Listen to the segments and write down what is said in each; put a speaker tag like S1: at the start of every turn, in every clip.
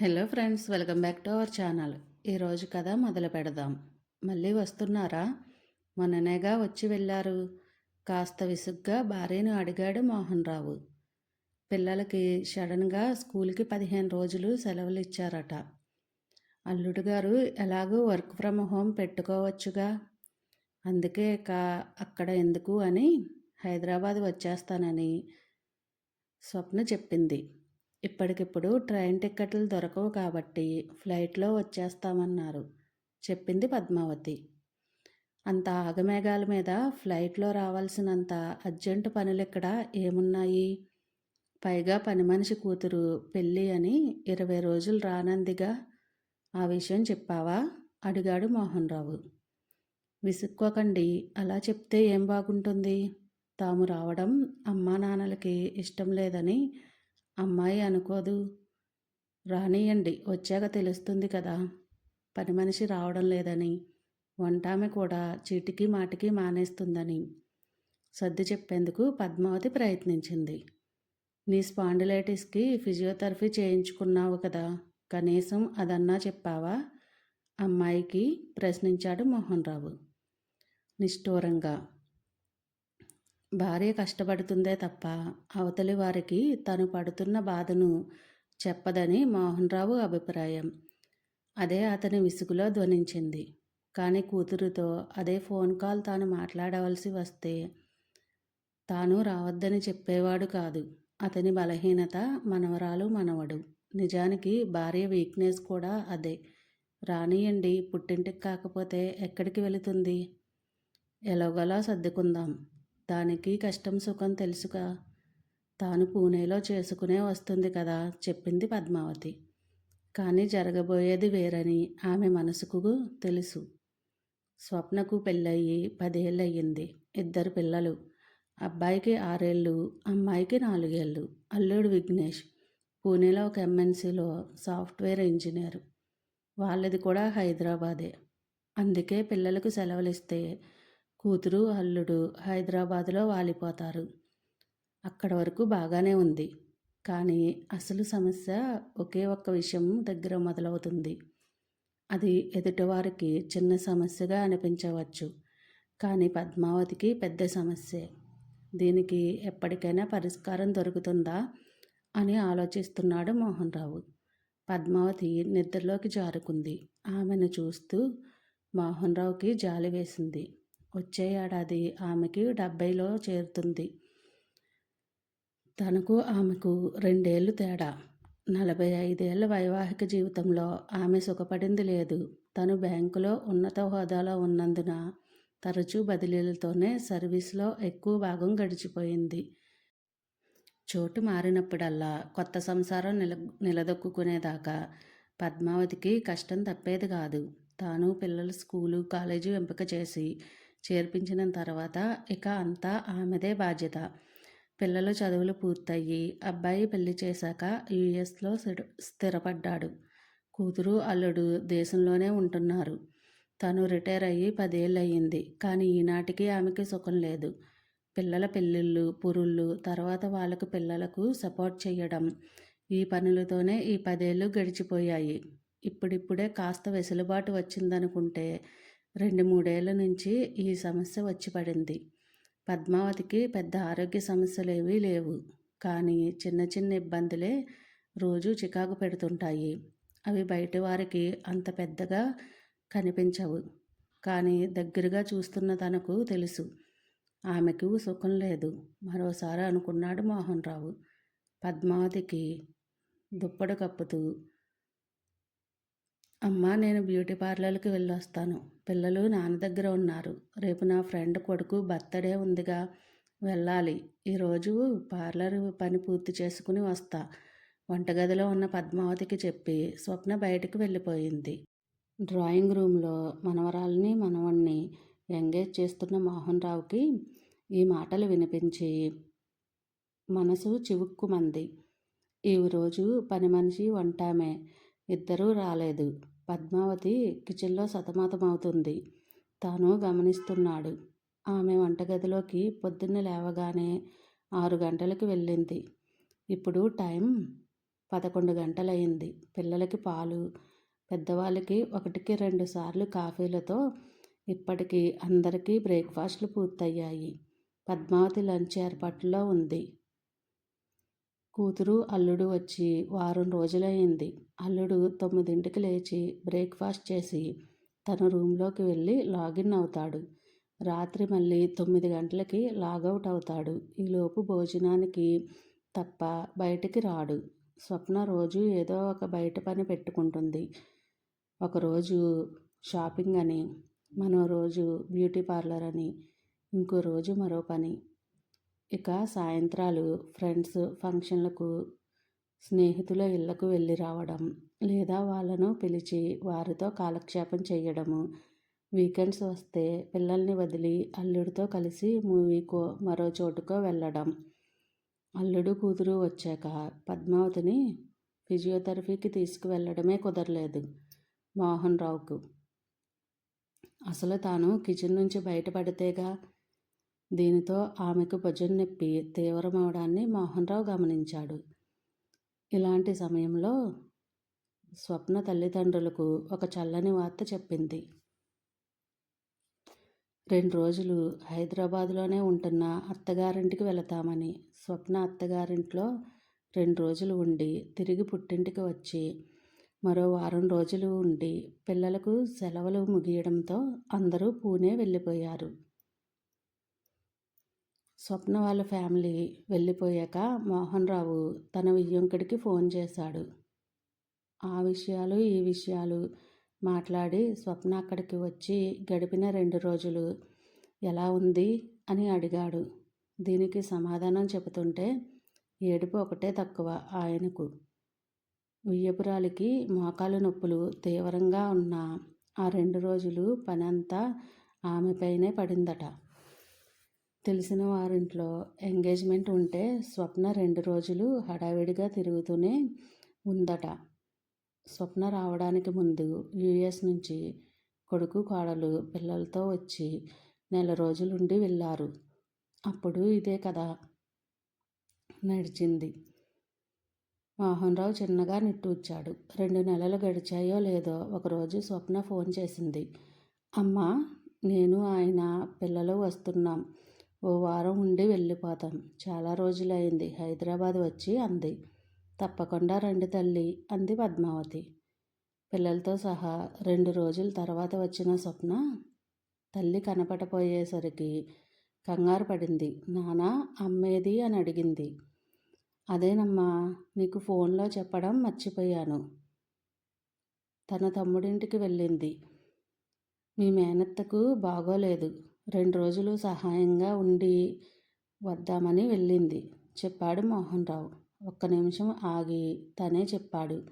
S1: Hello friends welcome back to our channel. ఈరోజు కథ మొదలు పెడదాం. మళ్ళీ వస్తున్నారా? మొన్ననేగా వచ్చి వెళ్ళారు. కాస్త విసుగ్గా భార్యను అడిగాడు మోహన్ రావు. పిల్లలకి సడన్గా స్కూల్కి పదిహేను రోజులు సెలవులు ఇచ్చారట. అల్లుడు గారు ఎలాగూ వర్క్ ఫ్రమ్ హోమ్ పెట్టుకోవచ్చుగా. అందుకే కా అక్కడ ఎందుకు అని హైదరాబాద్ వచ్చేస్తానని స్వప్న చెప్పింది. ఇప్పటికిప్పుడు ట్రైన్ టిక్కెట్లు దొరకవు కాబట్టి ఫ్లైట్లో వచ్చేస్తామన్నారు చెప్పింది పద్మావతి. అంత ఆగమేఘాల మీద ఫ్లైట్లో రావాల్సినంత అర్జెంటు పనులు ఇక్కడ ఏమున్నాయి? పైగా పని మనిషి కూతురు పెళ్ళి అని ఇరవై రోజులు రానందిగా ఆ విషయం చెప్పావా? అడిగాడు మోహన్ రావు విసుక్కోకండి అలా చెప్తే ఏం బాగుంటుంది? తాము రావడం అమ్మా నాన్నలకి ఇష్టం లేదని అమ్మాయి అనుకోదు. రానియండి వచ్చాక తెలుస్తుంది కదా. పని మనిషి రావడం లేదని వంటామె కూడా చీటికి మాటికి మానేస్తుందని సర్ది చెప్పేందుకు పద్మావతి ప్రయత్నించింది. నీ స్పాండిలైటిస్కి ఫిజియోథెరపీ చేయించుకున్నావు కదా కనీసం అదన్నా చెప్పావా? అమ్మాయికి ప్రశ్నించాడు మోహన్ రావు. నిష్ఠూరంగా భార్య కష్టపడుతుందే తప్ప అవతలి వారికి తను పడుతున్న బాధను చెప్పదని మోహన్ రావు అభిప్రాయం. అదే అతని విసుగులో ధ్వనించింది. కానీ కూతురుతో అదే ఫోన్ కాల్ తాను మాట్లాడవలసి వస్తే తాను రావద్దని చెప్పేవాడు కాదు. అతని బలహీనత మనవరాలు మనవడు. నిజానికి భార్య వీక్నెస్ కూడా అదే. రానియండి పుట్టింటికి కాకపోతే ఎక్కడికి వెళుతుంది? ఎలాగోలా సర్దుకుందాం. దానికి కష్టం సుఖం తెలుసుగా. తాను పూణేలో చేసుకునే వస్తుంది కదా చెప్పింది పద్మావతి. కానీ జరగబోయేది వేరని ఆమె మనసుకు తెలుసు. స్వప్నకు పెళ్ళయ్యి పదేళ్ళయ్యింది. ఇద్దరు పిల్లలు. అబ్బాయికి ఆరేళ్ళు అమ్మాయికి నాలుగేళ్ళు. అల్లుడు విఘ్నేష్. పూణేలో ఒక ఎంఎన్సీలో సాఫ్ట్వేర్ ఇంజనీర్. వాళ్ళది కూడా హైదరాబాదే. అందుకే పిల్లలకు సెలవులు ఇస్తే కూతురు అల్లుడు హైదరాబాదులో వాలిపోతారు. అక్కడ వరకు బాగానే ఉంది. కానీ అసలు సమస్య ఒకే ఒక్క విషయం దగ్గర మొదలవుతుంది. అది ఎదుటివారికి చిన్న సమస్యగా అనిపించవచ్చు. కానీ పద్మావతికి పెద్ద సమస్యే. దీనికి ఎప్పటికైనా పరిష్కారం దొరుకుతుందా అని ఆలోచిస్తున్నాడు మోహన్ రావు పద్మావతి నిద్రలోకి జారుకుంది. ఆమెను చూస్తూ మోహన్ రావుకి జాలి వేసింది. వచ్చే ఏడాది ఆమెకి డెబ్బైలో చేరుతుంది. తనకు ఆమెకు రెండేళ్ళు తేడా. నలభై ఐదేళ్ళ వైవాహిక జీవితంలో ఆమె సుఖపడింది లేదు. తను బ్యాంకులో ఉన్నత హోదాలో ఉన్నందున తరచూ బదిలీలతోనే సర్వీస్లో ఎక్కువ భాగం గడిచిపోయింది. చోటు మారినప్పుడల్లా కొత్త సంసారం నిల నిలదొక్కునేదాకా పద్మావతికి కష్టం తప్పేది కాదు. తాను పిల్లల స్కూలు కాలేజీ ఎంపిక చేసి చేర్పించిన తర్వాత ఇక అంతా ఆమెదే బాధ్యత. పిల్లలు చదువులు పూర్తయ్యి అబ్బాయి పెళ్ళి చేశాక యుఎస్లో స్థిరపడ్డాడు. కూతురు అల్లుడు దేశంలోనే ఉంటున్నారు. తను రిటైర్ అయ్యి పదేళ్ళు అయ్యింది కానీ ఈనాటికి ఆమెకి సుఖం లేదు. పిల్లల పెళ్ళిళ్ళు పురుళ్ళు తర్వాత వాళ్ళకు పిల్లలకు సపోర్ట్ చేయడం ఈ పనులతోనే ఈ పదేళ్ళు గడిచిపోయాయి. ఇప్పుడిప్పుడే కాస్త వెసులుబాటు వచ్చిందనుకుంటే రెండు మూడేళ్ళ నుంచి ఈ సమస్య వచ్చి పడింది. పద్మావతికి పెద్ద ఆరోగ్య సమస్యలు ఏవీ లేవు. కానీ చిన్న చిన్న ఇబ్బందులే రోజు చికాకు పెడుతుంటాయి. అవి బయట వారికి అంత పెద్దగా కనిపించవు. కానీ దగ్గరగా చూస్తున్న తనకు తెలుసు. ఆమెకు సుఖం లేదు. మరోసారి అనుకున్నాడు మోహన్ రావు పద్మావతికి దుప్పడు కప్పుతూ అమ్మా నేను బ్యూటీ పార్లర్కి వెళ్ళొస్తాను. పిల్లలు నాన్న దగ్గర ఉన్నారు. రేపు నా ఫ్రెండ్ కొడుకు బర్త్డే ఉందిగా వెళ్ళాలి. ఈరోజు పార్లర్ పని పూర్తి చేసుకుని వస్తా. వంటగదిలో ఉన్న పద్మావతికి చెప్పి స్వప్న బయటికి వెళ్ళిపోయింది. డ్రాయింగ్ రూమ్లో మనవరాల్ని మనవణ్ణి ఎంగేజ్ చేస్తున్న మోహన్ రావుకి ఈ మాటలు వినిపించి మనసు చివుక్కుమంది. ఈ రోజు పని మనిషి వంటామే. ఇద్దరూ రాలేదు. పద్మావతి కిచెన్లో సతమతమవుతుంది. తాను గమనిస్తున్నాడు. ఆమె వంటగదిలోకి పొద్దున్న లేవగానే ఆరు గంటలకు వెళ్ళింది. ఇప్పుడు టైం పదకొండు గంటలయింది. పిల్లలకి పాలు పెద్దవాళ్ళకి ఒకటికి రెండు సార్లు కాఫీలతో ఇప్పటికి అందరికీ బ్రేక్ఫాస్ట్లు పూర్తయ్యాయి. పద్మావతి లంచ్ ఏర్పాట్లో ఉంది. కూతురు అల్లుడు వచ్చి వారం రోజులయ్యింది. అల్లుడు తొమ్మిదింటికి లేచి బ్రేక్ఫాస్ట్ చేసి తన రూమ్లోకి వెళ్ళి లాగిన్ అవుతాడు. రాత్రి మళ్ళీ తొమ్మిది గంటలకి లాగౌట్ అవుతాడు. ఈలోపు భోజనానికి తప్ప బయటికి రాడు. స్వప్న రోజు ఏదో ఒక బయట పని పెట్టుకుంటుంది. ఒకరోజు షాపింగ్ అని మరో రోజు బ్యూటీ పార్లర్ అని ఇంకో రోజు మరో పని. ఇక సాయంత్రాలు ఫ్రెండ్స్ ఫంక్షన్లకు స్నేహితుల ఇళ్ళకు వెళ్ళి రావడం లేదా వాళ్ళను పిలిచి వారితో కాలక్షేపం చేయడము. వీకెండ్స్ వస్తే పిల్లల్ని వదిలి అల్లుడితో కలిసి మూవీకో మరో చోటుకో వెళ్ళడం. అల్లుడు కూతురు వచ్చాక పద్మావతిని ఫిజియోథెరపీకి తీసుకువెళ్ళడమే కుదరలేదు మోహన్ రావుకు. అసలు తాను కిచెన్ నుంచి బయటపడితేగా దీనితో ఆమెకు భుజం నొప్పి తీవ్రమవడాన్ని మోహన్రావు గమనించాడు. ఇలాంటి సమయంలో స్వప్న తల్లిదండ్రులకు ఒక చల్లని వార్త చెప్పింది. రెండు రోజులు హైదరాబాదులోనే ఉంటున్న అత్తగారింటికి వెళతామని స్వప్న అత్తగారింట్లో రెండు రోజులు ఉండి తిరిగి పుట్టింటికి వచ్చి మరో వారం రోజులు ఉండి పిల్లలకు సెలవులు ముగియడంతో అందరూ పూణే వెళ్ళిపోయారు. స్వప్న వాళ్ళ ఫ్యామిలీ వెళ్ళిపోయాక మోహన్ రావు తన వియ్యంకుడికి ఫోన్ చేశాడు. ఆ విషయాలు ఈ విషయాలు మాట్లాడి స్వప్న అక్కడికి వచ్చి గడిపిన రెండు రోజులు ఎలా ఉంది అని అడిగాడు. దీనికి సమాధానం చెబుతుంటే ఏడుపు ఒకటే తక్కువ ఆయనకు. ఉయ్యపురాలికి మోకాలు నొప్పులు తీవ్రంగా ఉన్న ఆ రెండు రోజులు పనంతా ఆమెపైనే పడిందట. తెలిసిన వారింట్లో ఎంగేజ్మెంట్ ఉంటే స్వప్న రెండు రోజులు హడావిడిగా తిరుగుతూనే ఉందట. స్వప్న రావడానికి ముందు యుఎస్ నుంచి కొడుకు కోడలు పిల్లలతో వచ్చి నెల రోజులుండి వెళ్ళారు. అప్పుడు ఇదే కదా నడిచింది. మోహన్ రావు చిన్నగా నిట్టూర్చాడు. రెండు నెలలు గడిచాయో లేదో ఒకరోజు స్వప్న ఫోన్ చేసింది. అమ్మా నేను ఆయన పిల్లలు వస్తున్నాం. ఓ వారం ఉండి వెళ్ళిపోతాం. చాలా రోజులైంది. హైదరాబాద్ వచ్చి అంది. తప్పకుండా రండి తల్లి అంది పద్మావతి. పిల్లలతో సహా రెండు రోజుల తర్వాత వచ్చిన స్వప్న తల్లి కనపడపోయేసరికి కంగారు పడింది. నానా అమ్మేది అని అడిగింది. అదేనమ్మా నీకు ఫోన్లో చెప్పడం మర్చిపోయాను. తన తమ్ముడింటికి వెళ్ళింది. మీ మేనత్తకు బాగోలేదు. రెండు రోజులు సహాయంగా ఉండి వద్దామని వెళ్ళింది. చెప్పాడు మోహన్ రావు ఒక్క నిమిషం ఆగి తనే చెప్పాడు.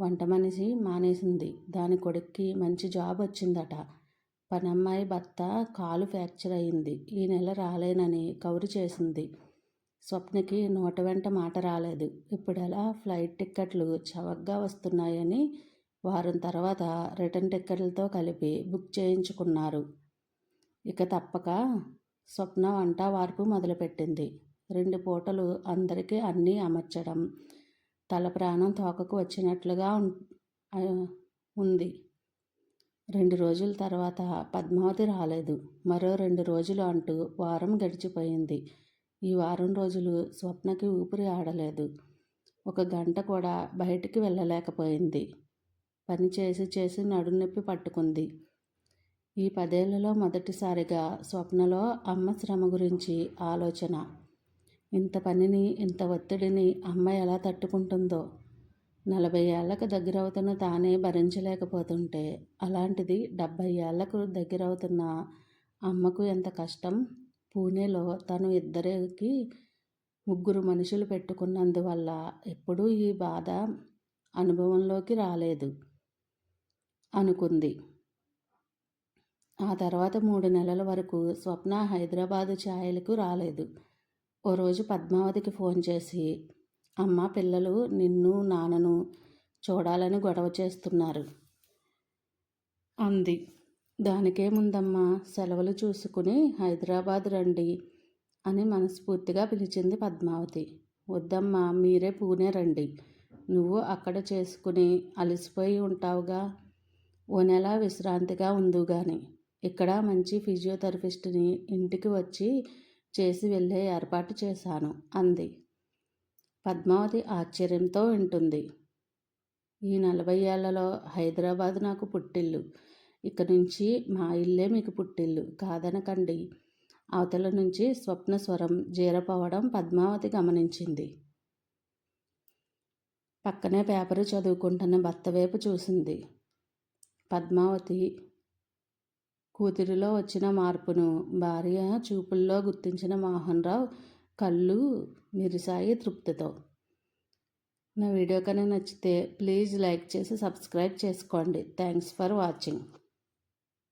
S1: వంట మనిషి మానేసింది. దాని కొడుక్కి మంచి జాబ్ వచ్చిందట. పనమ్మాయి భర్త కాలు ఫ్రాక్చర్ అయింది. ఈ నెల రాలేనని కౌరు చేసింది. స్వప్నకి నోట వెంట మాట రాలేదు. ఇప్పుడెలా ఫ్లైట్ టిక్కెట్లు చవకగా వస్తున్నాయని వారం తర్వాత రిటర్న్ టిక్కెట్లతో కలిపి బుక్ చేయించుకున్నారు. ఇక తప్పక స్వప్న వంట వార్పు మొదలుపెట్టింది. రెండు పూటలు అందరికీ అన్నీ అమర్చడం తల ప్రాణం తోకకు వచ్చినట్లుగా ఉంది. రెండు రోజుల తర్వాత పద్మావతి రాలేదు. మరో రెండు రోజులు అంటూ వారం గడిచిపోయింది. ఈ వారం రోజులు స్వప్నకి ఊపిరి ఆడలేదు. ఒక గంట కూడా బయటికి వెళ్ళలేకపోయింది. పని చేసి చేసి నడునొప్పి పట్టుకుంది. ఈ పదేళ్ళలో మొదటిసారిగా స్వప్నలో అమ్మ శ్రమ గురించి ఆలోచన. ఇంత పనిని ఇంత ఒత్తిడిని అమ్మ ఎలా తట్టుకుంటుందో నలభై ఏళ్ళకు దగ్గరవుతున్న తానే భరించలేకపోతుంటే అలాంటిది డెబ్భై ఏళ్ళకు దగ్గరవుతున్న అమ్మకు ఎంత కష్టం? పూణేలో తను ఇద్దరికి ముగ్గురు మనుషులు పెట్టుకున్నందువల్ల ఎప్పుడూ ఈ బాధ అనుభవంలోకి రాలేదు అనుకుంది. ఆ తర్వాత మూడు నెలల వరకు స్వప్న హైదరాబాదు ఛాయలకు రాలేదు. ఓ రోజు పద్మావతికి ఫోన్ చేసి అమ్మ పిల్లలు నిన్ను నాన్నను చూడాలని గొడవ చేస్తున్నారు అంది. దానికేముందమ్మా సెలవులు చూసుకుని హైదరాబాద్ రండి అని మనస్ఫూర్తిగా పిలిచింది పద్మావతి. వద్దమ్మా మీరే పూణే రండి. నువ్వు అక్కడ చేసుకుని అలసిపోయి ఉంటావుగా. ఓ నెల విశ్రాంతిగా ఉందు కానీ ఇక్కడ మంచి ఫిజియోథెరపిస్ట్ని ఇంటికి వచ్చి చేసి వెళ్ళే ఏర్పాటు చేశాను అంది. పద్మావతి ఆశ్చర్యంతో వింటుంది. ఈ నలభై ఏళ్ళలో హైదరాబాద్ నాకు పుట్టిల్లు. ఇక నుంచి మా ఇల్లే మీకు పుట్టిల్లు కాదనకండి. అవతల నుంచి స్వప్న స్వరం జీరపోవడం పద్మావతి గమనించింది. పక్కనే పేపరు చదువుకుంటున్న భర్త వైపు చూసింది. పద్మావతి కూతురిలో వచ్చిన మార్పును భార్య చూపుల్లో గుర్తించిన మోహన్ రావు కళ్ళు మెరిసాయి తృప్తితో. నా వీడియో కనుక నచ్చితే ప్లీజ్ లైక్ చేసి సబ్స్క్రైబ్ చేసుకోండి. Thanks for watching.